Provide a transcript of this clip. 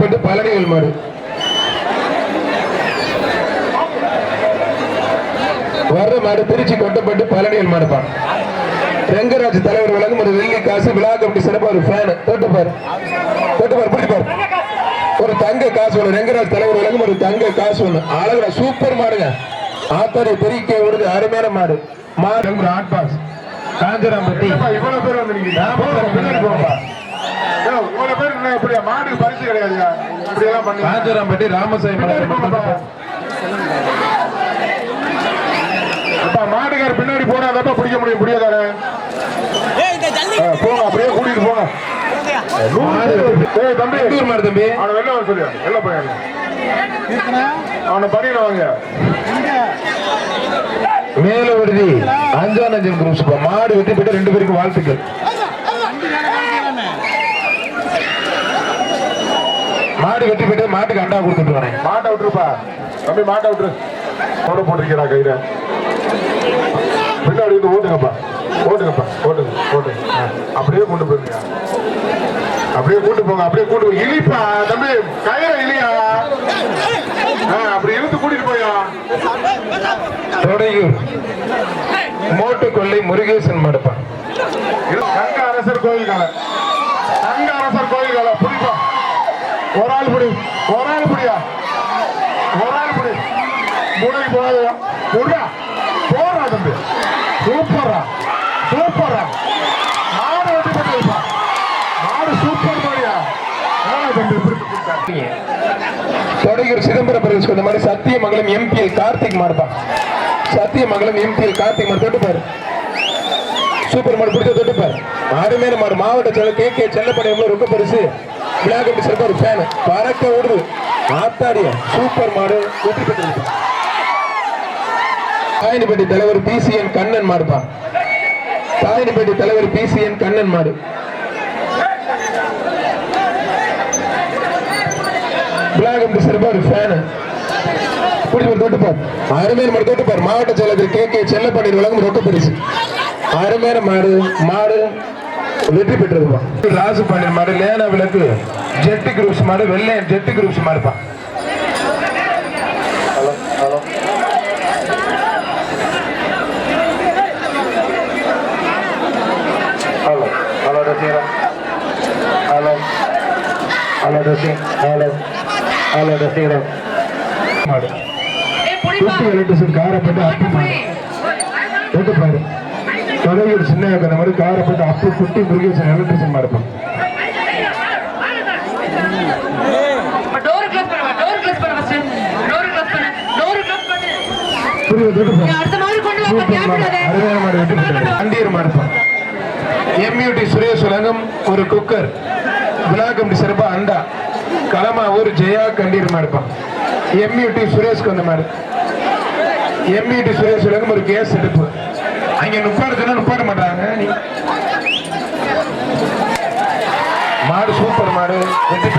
கொட்டப்பட்டு பழனிகள் மாடு வர்ற மாடு திருச்சி கொட்டப்பட்டு பழனிகள் மாடுப்பா ரெங்கராஜ் தலைவர் வழங்கும் ஒரு வெள்ளி காசு விழா கமிட்டி சிறப்பா ஒரு ஃபேன் தொட்டுப்பாரு தொட்டுப்பாரு பிடிப்பாரு ஒரு தங்க காசு ஒண்ணு ரெங்கராஜ் தலைவர் வழங்கும் ஒரு தங்க காசு ஒண்ணு. அழகுடா சூப்பர் மாடுங்க. ஆத்தாரை பெருக்கே விடுது அருமையான மாடு. மாடு ஒரு ஆட் பாஸ் காஞ்சராம்பட்டி இவ்வளவு பேர் வந்திருக்கீங்க ராமசாமி பின்னாடி போங்கப்பா. ஏய், இவ்வளவு பேர் இருந்தா எப்படியா மாட்டுக்கு பரிசு கிடையாதுயா இப்படி எல்லாம் பண்ணி காஞ்சராம்பட்டி ராமசாமி. அப்பா மாட்டுக்கார பின்னாடி போனாதான் பிடிக்க முடியும் முடியாதாரு ஏய் இந்த ஜல்லி போங்க அப்படியே கூட்டிட்டு போங்க. தம்பி. மாடு தம்பி? அவனை வெளில வர சொல்லியா வெளில போய் அவனை பண்ணிட வாங்க. மேல விடுதி அஞ்சாம் நஞ்சம் குரூப்ஸ் மாடு வெற்றி பெற்று ரெண்டு பேருக்கு வாழ்த்துக்கள். மாடு வெற்றி பெற்று மாட்டுக்கு அண்டா கொடுத்துட்டு வரேன். மாட்டை விட்டுருப்பா. தம்பி மாட்டை விட்டுரு. போட போட்டிருக்கிறா கையில. பின்னாடி வந்து ஓட்டுங்கப்பா. ஓட்டுங்கப்பா ஓட்டுங்க ஓட்டுங்க. அப்படியே கொண்டு போயிருங்க. அப்படியே கூட்டு போங்க அப்படியே கூட்டு போங்க. இழிப்பா தம்பி. கயிற இழியா? அப்படி இழுத்து கூட்டிட்டு போயா? தொடையூர். மோட்டு கொள்ளை முருகேசன் மாடுப்பா. இது கங்க அரசர் கோயில் கால கங்க அரசர் கோயில் கால புடிப்பா ஒரு ஆள் புடி ஒரு ஆள் புடியா ஒரு ஆள் புடி முனைக்கு போகாதயா புடியா போறா தம்பி. சூப்பரா சூப்பரா மாடு வெட்டி பண்ணிருப்பா மாடு சூப்பர் மாடியா? ஆ தம்பி பிடிச்சு கொடுத்தா சிதம்பரம் பிரதேஷ் இந்த மாதிரி சத்தியமங்கலம் எம்பிஎல் கார்த்திக் மாடுப்பா. சத்தியமங்கலம் எம்பிஎல் கார்த்திக் மாடு தொட்டுப்பாரு சூப்பர் மாடு பிடிச்ச தொட்டுப்பாரு அருமையான மாடு மாவட்ட செயலர் கே கே செல்லப்படி எவ்வளவு ரொம்ப பெருசு. விளையாட்டு சிறப்பாக ஒரு ஃபேன் பறக்க விடுது ஆத்தாடிய? சூப்பர் மாடு வெற்றி பெற்றது. தாயினிப்பட்டி தலைவர் பிசிஎன் கண்ணன் மாடுப்பா. தாயினிப்பட்டி தலைவர் பிசிஎன் கண்ணன் மாடு. விளையாட்டு சிறப்பா ஒரு ஃபேனு பிடிச்சி தொட்டுப்பார் அருமையான மாடு தொட்டுப்பார் மாவட்ட செயலர் கே. கே. செல்லப்படி வழங்கும் ரொக்க பரிசு. அருமையான மாடு மாடு. வெற்றி பெற்றதுப்பா. ராசு பாண்டியன் மாடு லேனா விளக்கு. ஜெட்டு குரூப்ஸ் மாடு வெள்ளையன் ஜெட்டு குரூப்ஸ் மாடுப்பா. ஹலோ ஹலோ ஹலோ ரசீரா ஹலோ ரசி ஹலோ ஹலோ ரசீரா மாடு. குட்டி எலக்ட்ரிஷன் காரப்பட்டு அப்பு மாடு தொட்டு பாரு. தொலைவில் சின்ன அந்த மாதிரி காரப்பட்டு அப்பு குட்டி முருகேசன் எலக்ட்ரிஷன் மாடு அருமையான மாடு பெற்றது அந்தியர் மாடுப்பா எம்யூடி சுரேஷ் உலகம் ஒரு குக்கர் விழாக்கம் சிறப்பாக அண்டா. களமா ஊர் ஜெயா கண்டீர் மாடுப்பா எம்யூடி சுரேஷ்க்கு வந்த மாடு எம்யூடி சுரேஷ் உலகம் ஒரு கேஸ் எடுப்பு அங்கே நுப்பாடு சொன்னா நுப்பாட மாட்டாங்க நீ. மாடு சூப்பர் மாடு வெற்றி